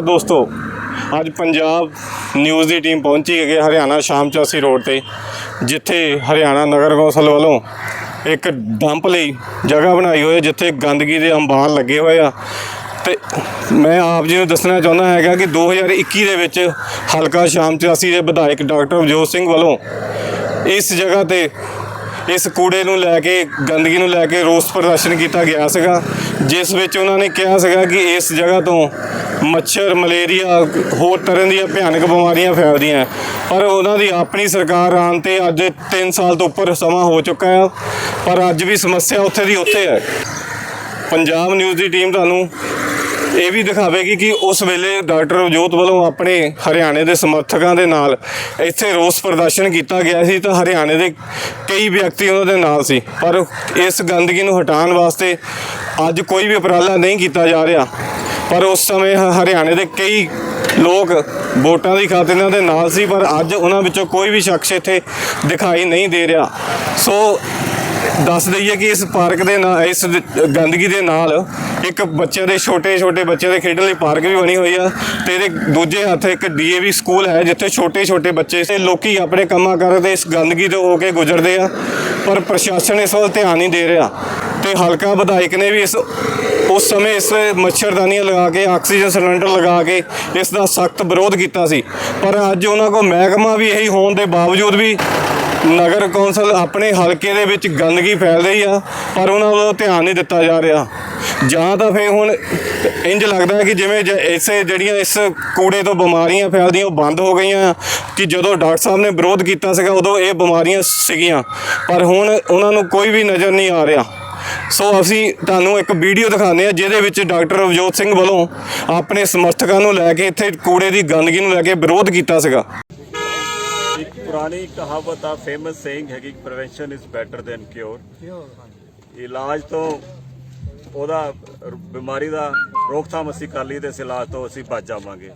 ਨਮਸਕਾਰ ਦੋਸਤੋ, ਅੱਜ ਪੰਜਾਬ ਨਿਊਜ਼ ਦੀ ਟੀਮ ਪਹੁੰਚੀ ਹੈਗੀ ਹਰਿਆਣਾ ਸ਼ਾਮ ਚੌਸੀ ਰੋਡ ਤੇ, ਜਿੱਥੇ ਹਰਿਆਣਾ ਨਗਰ ਕੌਂਸਲ ਵੱਲੋਂ ਇੱਕ ਡੰਪ ਲਈ ਜਗ੍ਹਾ ਬਣਾਈ ਹੋਈ ਹੈ, ਜਿੱਥੇ ਗੰਦਗੀ ਦੇ ਅੰਬਾਰ ਲੱਗੇ ਹੋਏ ਆ। ਤੇ ਮੈਂ ਆਪ ਜੀ ਨੂੰ ਦੱਸਣਾ ਚਾਹੁੰਦਾ ਹੈਗਾ ਕਿ 2021 ਦੇ ਵਿੱਚ ਹਲਕਾ ਸ਼ਾਮ ਚੌਸੀ ਦੇ ਵਿਧਾਇਕ ਡਾਕਟਰ ਅਵਜੋਤ ਸਿੰਘ ਵੱਲੋਂ ਇਸ ਜਗ੍ਹਾ ਤੇ ਇਸ ਕੂੜੇ ਨੂੰ ਲੈ ਕੇ, ਗੰਦਗੀ ਨੂੰ ਲੈ ਕੇ ਰੋਸ ਪ੍ਰਦਰਸ਼ਨ ਕੀਤਾ ਗਿਆ ਸੀਗਾ, ਜਿਸ ਵਿੱਚ ਉਹਨਾਂ ਨੇ ਕਿਹਾ ਸੀਗਾ ਕਿ ਇਸ ਜਗ੍ਹਾ ਤੋਂ ਮੱਛਰ, ਮਲੇਰੀਆ, ਹੋਰ ਤਰ੍ਹਾਂ ਦੀਆਂ ਭਿਆਨਕ ਬਿਮਾਰੀਆਂ ਫੈਲਦੀਆਂ ਪਰ ਉਹਨਾਂ ਦੀ ਆਪਣੀ ਸਰਕਾਰ ਆਉਣ ਤੇ ਅੱਜ 3 ਸਾਲ ਤੋਂ ਉੱਪਰ ਸਮਾਂ ਹੋ ਚੁੱਕਾ ਹੈ, ਪਰ ਅੱਜ ਵੀ ਸਮੱਸਿਆ ਉੱਥੇ ਦੀ ਉੱਥੇ ਹੈ। ਪੰਜਾਬ ਨਿਊਜ਼ ਦੀ ਟੀਮ ਤੁਹਾਨੂੰ ਇਹ ਵੀ ਦਿਖਾਵੇਗੀ ਕਿ ਉਸ ਵੇਲੇ ਡਾਕਟਰ ਅਵਜੋਤ ਵੱਲੋਂ ਆਪਣੇ ਹਰਿਆਣੇ ਦੇ ਸਮਰਥਕਾਂ ਦੇ ਨਾਲ ਇੱਥੇ ਰੋਸ ਪ੍ਰਦਰਸ਼ਨ ਕੀਤਾ ਗਿਆ ਸੀ ਤਾਂ ਹਰਿਆਣੇ ਦੇ ਕਈ ਵਿਅਕਤੀ ਉਹਨਾਂ ਦੇ ਨਾਲ ਸੀ। ਪਰ ਇਸ ਗੰਦਗੀ ਨੂੰ ਹਟਾਉਣ ਵਾਸਤੇ ਅੱਜ ਕੋਈ ਵੀ ਉਪਰਾਲਾ ਨਹੀਂ ਕੀਤਾ ਜਾ ਰਿਹਾ। ਪਰ ਉਸ ਸਮੇਂ ਹ- ਹਰਿਆਣੇ ਦੇ ਕਈ ਲੋਕ ਵੋਟਾਂ ਦੀ ਖਾਤਰ ਇਹਨਾਂ ਦੇ ਨਾਲ ਸੀ, ਪਰ ਅੱਜ ਉਹਨਾਂ ਵਿੱਚੋਂ ਕੋਈ ਵੀ ਸ਼ਖਸ ਇੱਥੇ ਦਿਖਾਈ ਨਹੀਂ ਦੇ ਰਿਹਾ। ਸੋ ਦੱਸ ਦਈਏ ਕਿ ਇਸ ਪਾਰਕ ਦੇ ਨਾਲ ਇਸ ਗੰਦਗੀ ਦੇ ਨਾਲ ਇੱਕ ਬੱਚਿਆਂ ਦੇ ਛੋਟੇ ਛੋਟੇ ਬੱਚਿਆਂ ਦੇ ਖੇਡਣ ਲਈ ਪਾਰਕ ਵੀ ਬਣੀ ਹੋਈ ਆ ਤੇ ਇਹਦੇ ਦੂਜੇ ਹੱਥ ਇੱਕ ਡੀਏਵੀ ਸਕੂਲ ਹੈ ਜਿੱਥੇ ਛੋਟੇ ਛੋਟੇ ਬੱਚੇ ਤੇ ਲੋਕੀ ਆਪਣੇ ਕੰਮਾਂ ਕਰਦੇ ਇਸ ਗੰਦਗੀ ਤੋਂ ਹੋ ਕੇ ਗੁਜ਼ਰਦੇ ਆ, ਪਰ ਪ੍ਰਸ਼ਾਸਨ ਇਸ ਵੱਲ ਧਿਆਨ ਨਹੀਂ ਦੇ ਰਿਹਾ। ਤੇ ਹਲਕਾ ਵਿਧਾਇਕ ਨੇ ਵੀ ਇਸ, ਉਸ ਸਮੇਂ ਇਸ ਮੱਛਰਦਾਨੀਆਂ ਲਗਾ ਕੇ, ਆਕਸੀਜਨ ਸਿਲੰਡਰ ਲਗਾ ਕੇ ਇਸ ਦਾ ਸਖਤ ਵਿਰੋਧ ਕੀਤਾ ਸੀ। ਪਰ ਅੱਜ ਉਹਨਾਂ ਕੋਲ ਮਹਿਕਮਾ ਵੀ ਇਹੀ ਹੋਣ ਦੇ ਬਾਵਜੂਦ ਵੀ ਨਗਰ ਕੌਂਸਲ ਆਪਣੇ ਹਲਕੇ ਦੇ ਵਿੱਚ ਗੰਦਗੀ ਫੈਲ ਰਹੀ ਆ, ਪਰ ਉਹਨਾਂ ਵੱਲੋਂ ਧਿਆਨ ਨਹੀਂ ਦਿੱਤਾ ਜਾ ਰਿਹਾ। ਜਾਂ ਤਾਂ ਫੇ ਹੁਣ ਇੰਜ ਲੱਗਦਾ ਹੈ ਕਿ ਜਿਵੇਂ ਜ- ਇਸੇ ਜਿਹੜੀਆਂ ਇਸ ਕੂੜੇ ਤੋਂ ਬਿਮਾਰੀਆਂ ਫੈਲਦੀਆਂ, ਉਹ ਬੰਦ ਹੋ ਗਈਆਂ, ਕਿ ਜਦੋਂ ਡਾਕਟਰ ਸਾਹਿਬ ਨੇ ਵਿਰੋਧ ਕੀਤਾ ਸੀਗਾ, ਉਦੋਂ ਇਹ ਬਿਮਾਰੀਆਂ ਸੀਗੀਆਂ। ਪਰ ਹੁਣ ਉਹਨਾਂ ਨੂੰ ਕੋਈ ਵੀ ਨਜ਼ਰ ਨਹੀਂ ਆ ਰਿਹਾ। ਸੋ ਅਸੀਂ ਤੁਹਾਨੂੰ ਇੱਕ ਵੀਡੀਓ ਦਿਖਾਉਂਦੇ ਆ ਜਿਹਦੇ ਵਿੱਚ ਡਾਕਟਰ ਅਵਜੋਤ ਸਿੰਘ ਵੱਲੋਂ ਆਪਣੇ ਸਮਰਥਕਾਂ ਨੂੰ ਲੈ ਕੇ ਇੱਥੇ ਕੂੜੇ ਦੀ ਗੰਦਗੀ ਨੂੰ ਲੈ ਕੇ ਵਿਰੋਧ ਕੀਤਾ ਸੀਗਾ। ਪੁਰਾਣੀ ਕਹਾਵਤ ਆ ਫੇਮਸ ਸੇਇੰਗ ਹੈਗੀ prevention is better than cure ਇਲਾਜ ਤੋਂ ਉਹਦਾ ਬਿਮਾਰੀ ਦਾ ਰੋਕਥਾਮ ਅਸੀਂ ਕਰ ਲਈ ਤੇ ਇਸ ਇਲਾਜ ਤੋਂ ਅਸੀਂ ਬਚ ਜਾਵਾਂਗੇ।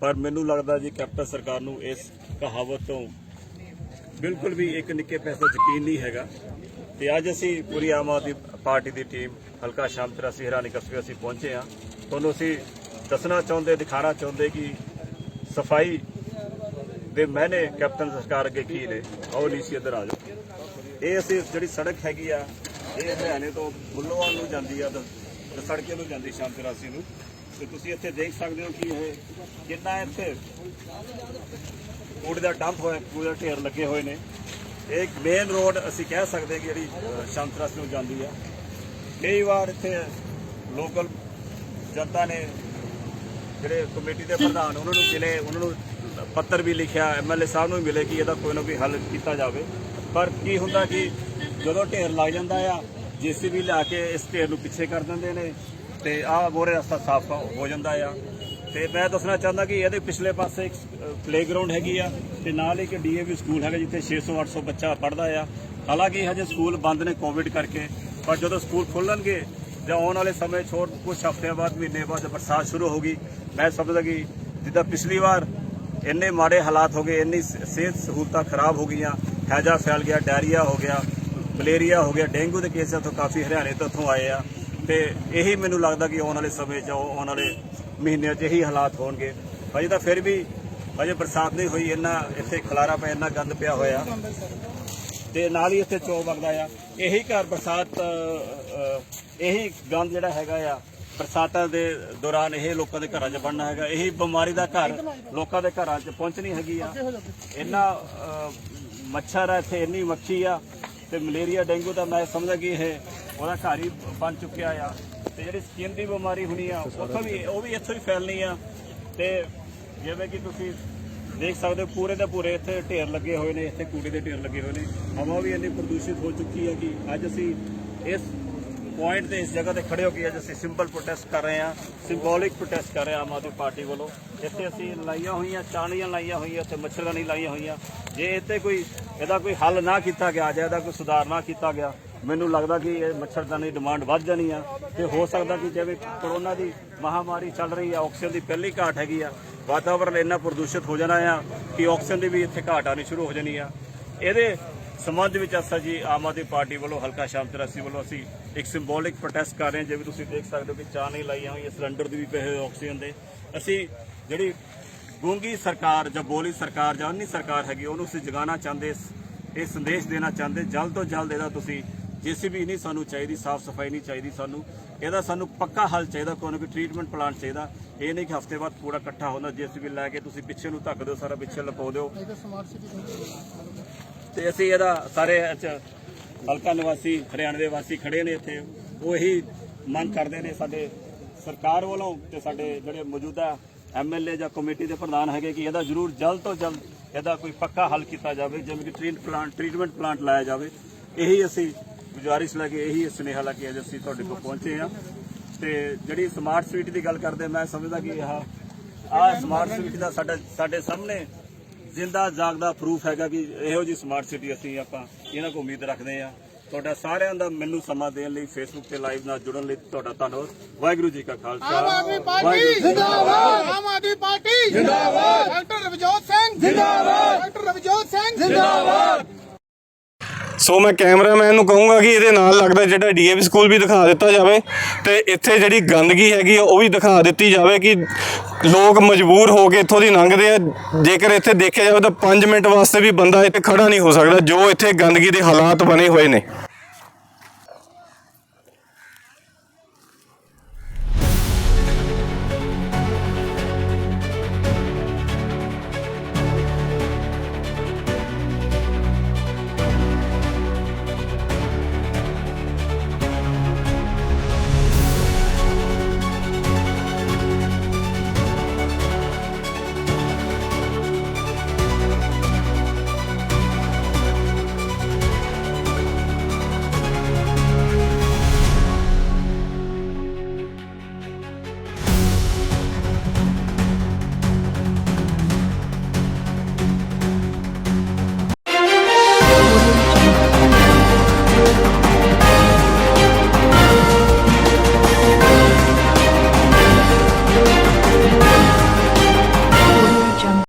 ਪਰ ਮੈਨੂੰ ਲੱਗਦਾ ਜੀ, ਕੈਪਟਨ ਸਰਕਾਰ ਨੂੰ ਇਸ ਕਹਾਵਤ ਤੋਂ ਬਿਲਕੁਲ ਵੀ ਇੱਕ ਨਿੱਕੇ ਪੈਸੇ ਯਕੀਨ ਨਹੀਂ ਹੈਗਾ। ਤੇ ਅੱਜ ਅਸੀਂ ਪੂਰੀ ਆਮ ਆਦਮੀ ਪਾਰਟੀ ਦੀ ਟੀਮ ਹਲਕਾ ਸ਼ਾਮ 83 ਹਰਾਨੀ ਕਸਬੇ ਅਸੀਂ ਪਹੁੰਚੇ ਆ ਤੁਹਾਨੂੰ ਅਸੀਂ ਦੱਸਣਾ ਚਾਹੁੰਦੇ ਦਿਖਾਣਾ ਚਾਹੁੰਦੇ ਕਿ ਸਫ਼ਾਈ ਦੇ ਮੈਨੇ ਕੈਪਟਨ ਸਰਕਾਰ ਅੱਗੇ ਕੀ ਨੇ? ਆਓ ਨੀਸੀ ਇੱਧਰ ਆ ਜਾਓ। ਇਹ ਅਸੀਂ ਜਿਹੜੀ ਸੜਕ ਹੈਗੀ ਆ ਇਹ ਹਰਿਆਣੇ ਤੋਂ ਬੁੱਲੋਵਾਲ ਨੂੰ ਜਾਂਦੀ ਆ ਤੇ ਸੜਕੇ ਨੂੰ ਜਾਂਦੀ ਸ਼ਾਮ 83 ਨੂੰ। ਤੇ ਤੁਸੀਂ ਇੱਥੇ ਦੇਖ ਸਕਦੇ ਹੋ ਕਿ ਇਹ ਕਿੰਨਾ ਇੱਥੇ ਕੂੜੇ ਦਾ ਡੰਪ ਹੋਇਆ ਕੂੜੇ ਦੇ ਢੇਰ ਲੱਗੇ ਹੋਏ ਨੇ। ਇਹ ਇੱਕ ਮੇਨ ਰੋਡ ਅਸੀਂ ਕਹਿ ਸਕਦੇ ਕਿ ਜਿਹੜੀ ਅ, ਸ਼ਾਮ 83 ਨੂੰ ਜਾਂਦੀ ਆ। ਕਈ ਵਾਰ ਇੱਥੇ ਲੋਕਲ ਜਨਤਾ ਨੇ ਜਿਹੜੇ ਕਮੇਟੀ ਦੇ ਪ੍ਰਧਾਨ ਉਹਨਾਂ ਨੂੰ ਮਿਲੇ ਉਹਨਾਂ ਨੂੰ ਪੱਤਰ ਵੀ ਲਿਖਿਆ ਐਮਐਲਏ ਸਾਹਿਬ ਨੂੰ ਵੀ ਮਿਲੇ ਕਿ ਇਹਦਾ ਕੋਈ ਨਾ ਕੋਈ ਹੱਲ ਕੀਤਾ ਜਾਵੇ। ਪਰ ਕੀ ਹੁੰਦਾ ਕਿ ਜਦੋਂ ਢੇਰ ਲੱਗ ਜਾਂਦਾ ਆ, ਜੀਸੀਬੀ ਲਿਆ ਕੇ ਇਸ ਢੇਰ ਨੂੰ ਪਿੱਛੇ ਕਰ ਦਿੰਦੇ ਨੇ ਤੇ ਆਹ ਮੋਰੇ ਰਸਤਾ ਸਾਫ਼ ਹੋ ਜਾਂਦਾ ਆ। ਤੇ ਮੈਂ ਦੱਸਣਾ ਚਾਹੁੰਦਾ ਕਿ ਇਹਦੇ ਪਿਛਲੇ ਪਾਸੇ ਇੱਕ ਪਲੇਗਰਾਉਂਡ ਹੈਗੀ ਆ ਤੇ ਨਾਲ ਇੱਕ ਡੀਏਵੀ ਸਕੂਲ ਹੈਗਾ ਜਿੱਥੇ 600 800 ਬੱਚਾ ਪੜ੍ਹਦਾ ਆ। ਹਾਲਾਂਕਿ ਹਜੇ ਸਕੂਲ ਬੰਦ ਨੇ ਕੋਵਿਡ ਕਰਕੇ, ਪਰ ਜਦੋਂ ਸਕੂਲ ਖੁੱਲਣਗੇ ਜਾਂ ਆਉਣ ਵਾਲੇ ਸਮੇਂ ਛੋੜ ਕੁਝ ਹਫ਼ਤਿਆਂ ਬਾਅਦ, ਮਹੀਨੇ ਬਾਅਦ ਬਰਸਾਤ ਸ਼ੁਰੂ ਹੋਗੀ ਮੈਂ ਸਮਝਦਾ ਕਿ ਜਿੱਦਾਂ ਪਿਛਲੀ ਵਾਰ ਇੰਨੇ ਮਾੜੇ ਹਾਲਾਤ ਹੋ ਗਏ, ਇੰਨੀ ਸਿਹਤ ਸਹੂਲਤਾਂ ਖਰਾਬ ਹੋ ਗਈਆਂ, ਹੈਜਾ ਫੈਲ ਗਿਆ, ਡਾਇਰੀਆ ਹੋ ਗਿਆ ਮਲੇਰੀਆ ਹੋ ਗਿਆ, ਡੇਂਗੂ ਦੇ ਕੇਸ ਇੱਥੋਂ ਕਾਫੀ ਹਰਿਆਣੇ ਤੋਂ ਉੱਥੋਂ ਆਏ ਆ। ਤੇ ਇਹੀ ਮੈਨੂੰ ਲੱਗਦਾ ਕਿ ਆਉਣ ਵਾਲੇ ਸਮੇਂ 'ਚ, ਆਉਣ ਵਾਲੇ ਮਹੀਨਿਆਂ 'ਚ ਇਹੀ ਹਾਲਾਤ ਹੋਣਗੇ। ਅਜੇ ਤਾਂ ਫਿਰ ਵੀ ਅਜੇ ਬਰਸਾਤ ਨਹੀਂ ਹੋਈ, ਇੰਨਾ ਇੱਥੇ ਖਲਾਰਾ ਪਿਆ, ਇੰਨਾ ਗੰਦ ਪਿਆ ਹੋਇਆ। ਤੇ ਨਾਲ ਹੀ ਇੱਥੇ ਚੋ ਵਗਦਾ ਆ। ਇਹੀ ਘਰ ਬਰਸਾਤ ਇਹੀ ਗੰਦ ਜਿਹੜਾ ਹੈਗਾ ਆ ਬਰਸਾਤਾਂ ਦੇ ਦੌਰਾਨ ਇਹ ਲੋਕਾਂ ਦੇ ਘਰਾਂ 'ਚ ਬਣਨਾ ਹੈਗਾ। ਇਹ ਬਿਮਾਰੀ ਦਾ ਘਰ ਲੋਕਾਂ ਦੇ ਘਰਾਂ 'ਚ ਪਹੁੰਚਣੀ ਹੈਗੀ ਆ। ਇੰਨਾ ਮੱਛਰ ਆ ਇੱਥੇ, ਇੰਨੀ ਮੱਖੀ ਆ ਤੇ ਮਲੇਰੀਆ, ਡੇਂਗੂ ਦਾ ਮੈਂ ਸਮਝਦਾ ਕਿ ਇਹ ਉਹਦਾ ਘਰ ਹੀ ਬਣ ਚੁੱਕਿਆ ਆ। ਤੇ ਜਿਹੜੀ ਸਕਿਨ ਦੀ ਬਿਮਾਰੀ ਹੋਣੀ ਆ, ਉੱਥੋਂ ਵੀ, ਉਹ ਵੀ ਇੱਥੋਂ ਹੀ ਫੈਲਣੀ ਆ। ਤੇ ਜਿਵੇਂ ਕਿ ਤੁਸੀਂ ਦੇਖ ਸਕਦੇ ਹੋ, ਪੂਰੇ ਦੇ ਪੂਰੇ ਇੱਥੇ ਢੇਰ ਲੱਗੇ ਹੋਏ ਨੇ, ਇੱਥੇ ਕੂੜੇ ਦੇ ਢੇਰ ਲੱਗੇ ਹੋਏ ਨੇ। ਹਵਾ ਵੀ ਇੰਨੀ ਪ੍ਰਦੂਸ਼ਿਤ ਹੋ ਚੁੱਕੀ ਹੈ ਕਿ ਅੱਜ ਅਸੀਂ ਇਸ ਪੁਆਇੰਟ ਤੇ ਇਸ ਜਗ੍ਹਾ ਤੇ ਖੜੇ ਹੋ ਕੇ ਅੱਜ ਅਸੀਂ ਸਿੰਪਲ ਪ੍ਰੋਟੈਸਟ ਕਰ ਰਹੇ ਹਾਂ ਸਿੰਬੋਲਿਕ ਪ੍ਰੋਟੈਸਟ ਕਰ ਰਹੇ ਹਾਂ ਆਮ ਆਦਮੀ ਪਾਰਟੀ ਵੱਲੋਂ। ਇੱਥੇ ਅਸੀਂ ਲਾਈਆਂ ਹੋਈਆਂ ਚਾਣੀਆਂ ਲਾਈਆਂ ਹੋਈਆਂ, ਇੱਥੇ ਮੱਛਰਦਾਨੀ ਲਾਈਆਂ ਹੋਈਆਂ। ਜੇ ਇੱਥੇ ਕੋਈ, ਇਹਦਾ ਕੋਈ ਹੱਲ ਨਾ ਕੀਤਾ ਗਿਆ, ਜਾਂ ਇਹਦਾ ਕੋਈ ਸੁਧਾਰ ਨਾ ਕੀਤਾ ਗਿਆ, ਮੈਨੂੰ ਲੱਗਦਾ ਕਿ ਇਹ ਮੱਛਰਦਾਨੀ ਡਿਮਾਂਡ ਵੱਧ ਜਾਣੀ ਆ। ਤੇ ਹੋ ਸਕਦਾ ਕਿ ਜਿਵੇਂ ਕਰੋਨਾ ਦੀ ਮਹਾਮਾਰੀ ਚੱਲ ਰਹੀ ਆ ਆਕਸੀਜਨ ਦੀ ਪਹਿਲੀ ਘਾਟ ਹੈਗੀ ਆ ਵਾਤਾਵਰਣ ਇੰਨਾ ਪ੍ਰਦੂਸ਼ਿਤ ਹੋ ਜਾਣਾ ਆ ਕਿ ਆਕਸੀਜਨ ਦੀ ਵੀ ਇੱਥੇ ਘਾਟ ਆਣੀ ਸ਼ੁਰੂ ਹੋ ਜਾਣੀ ਆ। ਇਹਦੇ ਸਮਾਜ ਵਿੱਚ ਅਸਾ ਜੀ ਆਮ ਆਦਮੀ ਪਾਰਟੀ ਵੱਲੋਂ ਹਲਕਾ ਸ਼ਾਮ 83 ਵੱਲੋਂ ਅਸੀਂ ਇੱਕ ਸਿੰਬੋਲਿਕ ਪ੍ਰੋਟੈਸਟ ਕਰ ਰਹੇ ਹਾਂ ਜਿਵੇਂ ਤੁਸੀਂ ਦੇਖ ਸਕਦੇ ਹੋ ਕਿ ਚਾਹ ਨਹੀਂ ਲਾਈਆਂ ਹੋਈਆਂ ਸਿਲੰਡਰ ਦੀ ਵੀ ਪਏ ਹੋਏ ਆਕਸੀਜਨ ਦੇ। ਅਸੀਂ ਜਿਹੜੀ ਗੂੰਗੀ ਸਰਕਾਰ ਜਾਂ ਬੋਲੀ ਸਰਕਾਰ ਜਾਂ ਅੰਨੀ ਸਰਕਾਰ ਹੈਗੀ ਉਹਨੂੰ ਅਸੀਂ ਜਗਾਉਣਾ ਚਾਹੁੰਦੇ ਇਹ ਸੰਦੇਸ਼ ਦੇਣਾ ਚਾਹੁੰਦੇ ਜਲਦ ਤੋਂ ਜਲਦ ਇਹਦਾ ਤੁਸੀਂ ਜੀਸੀਬੀ ਨਹੀਂ ਸਾਨੂੰ ਚਾਹੀਦੀ ਸਾਫ਼ ਸਫ਼ਾਈ ਨਹੀਂ ਚਾਹੀਦੀ ਸਾਨੂੰ। ਇਹਦਾ ਸਾਨੂੰ ਪੱਕਾ ਹੱਲ ਚਾਹੀਦਾ ਕੋਈ ਨਾ ਕੋਈ ਟ੍ਰੀਟਮੈਂਟ ਪਲਾਂਟ ਚਾਹੀਦਾ। ਇਹ ਨਹੀਂ ਕਿ ਹਫ਼ਤੇ ਬਾਅਦ ਕੂੜਾ ਇਕੱਠਾ ਹੁੰਦਾ ਜੀਸੀਬੀ ਲੈ ਕੇ ਤੁਸੀਂ ਪਿੱਛੇ ਨੂੰ ਧੱਕ ਦਿਓ ਸਾਰਾ ਪਿੱਛੇ ਲਪੋ ਦਿਓ। ਤੇ ਅਸੀਂ ਇਹਦਾ ਸਾਰੇ ਹਲਕਾ ਨਿਵਾਸੀ, ਹਰਿਆਣਾ ਦੇ ਵਾਸੀ ਖੜੇ ਨੇ ਇੱਥੇ। ਉਹ ਇਹੀ ਮੰਗ ਕਰਦੇ ਨੇ ਸਾਡੇ ਸਰਕਾਰ ਵੱਲੋਂ ਤੇ ਸਾਡੇ ਜਿਹੜੇ ਮੌਜੂਦਾ ਐਮਐਲਏ ਜਾਂ ਕਮੇਟੀ ਦੇ ਪ੍ਰਧਾਨ ਹੈਗੇ ਕਿ ਇਹਦਾ ਜ਼ਰੂਰ ਜਲਦ ਤੋਂ ਜਲਦ ਇਹਦਾ ਕੋਈ ਪੱਕਾ ਹੱਲ ਕੀਤਾ ਜਾਵੇ, ਜਿਵੇਂ ਕਿ ਟ੍ਰੀਟ ਪਲਾਂਟ ਟ੍ਰੀਟਮੈਂਟ ਪਲਾਂਟ ਲਾਇਆ ਜਾਵੇ। ਇਹੀ ਅਸੀਂ ਗੁਜ਼ਾਰਿਸ਼ ਲੈ ਕੇ, ਇਹੀ ਸੁਨੇਹਾ ਲੈ ਕੇ ਅੱਜ ਅਸੀਂ ਤੁਹਾਡੇ ਕੋਲ ਪਹੁੰਚੇ ਆ ਤੇ ਜਿਹੜੀ ਸਮਾਰਟ ਸਿਟੀ ਦੀ ਗੱਲ ਕਰਦੇ, ਮੈਂ ਸਮਝਦਾ ਕਿ ਆਹ ਆਹ ਸਮਾਰਟ ਸਿਟੀ ਦਾ ਸਾਡੇ ਸਾਡੇ ਸਾਹਮਣੇ ਜਿੰਦਾ ਜਾਗਦਾ ਪ੍ਰੂਫ ਹੈਗਾ ਕਿ ਇਹੋ ਜੀ ਸਮਾਰਟ ਸਿਟੀ ਅਸੀਂ ਆਪਾਂ ਇਹਨਾਂ ਕੋ ਉਮੀਦ ਰੱਖਦੇ ਆ ਤੁਹਾਡਾ ਸਾਰਿਆਂ ਦਾ ਮੈਨੂੰ ਸਮਾਂ ਦੇਣ ਲਈ ਫੇਸਬੁੱਕ ਤੇ ਲਾਈਵ ਨਾਲ ਜੁੜਨ ਲਈ ਤੁਹਾਡਾ ਧੰਨਵਾਦ। ਵਾਹਿਗੁਰੂ ਜੀ ਕਾ ਖਾਲਸਾ। ਆਮ ਆਦਮੀ ਪਾਰਟੀ। ਜਿੰਦਾਬਾਦ। ਆਮ ਆਦਮੀ ਪਾਰਟੀ ਜਿੰਦਾਬਾਦ। ਡਾਕਟਰ ਰਵਜੋਤ ਸਿੰਘ ਜਿੰਦਾਬਾਦ। ਡਾਕਟਰ ਰਵਜੋਤ ਸਿੰਘ ਜਿੰਦਾਬਾਦ। ਸੋ ਮੈਂ ਕੈਮਰਾਮੈਨ ਨੂੰ ਕਹੂੰਗਾ ਕਿ ਇਹਦੇ ਨਾਲ ਲੱਗਦਾ ਜਿਹੜਾ ਡੀਏਵੀ ਸਕੂਲ ਵੀ ਦਿਖਾ ਦਿੱਤਾ ਜਾਵੇ ਤੇ ਇੱਥੇ ਜਿਹੜੀ ਗੰਦਗੀ ਹੈਗੀ ਆ, ਉਹ ਵੀ ਦਿਖਾ ਦਿੱਤੀ ਜਾਵੇ ਕਿ ਲੋਕ ਮਜਬੂਰ ਹੋ ਕੇ ਇੱਥੋਂ ਦੀ ਲੰਘਦੇ ਆ। ਜੇਕਰ ਇੱਥੇ ਦੇਖਿਆ ਜਾਵੇ ਤਾਂ 5 ਮਿੰਟ ਵਾਸਤੇ ਵੀ ਬੰਦਾ ਇੱਥੇ ਖੜਾ ਨਹੀਂ ਹੋ ਸਕਦਾ ਜੋ ਇੱਥੇ ਗੰਦਗੀ ਦੇ ਹਾਲਾਤ ਬਣੇ ਹੋਏ ਨੇ।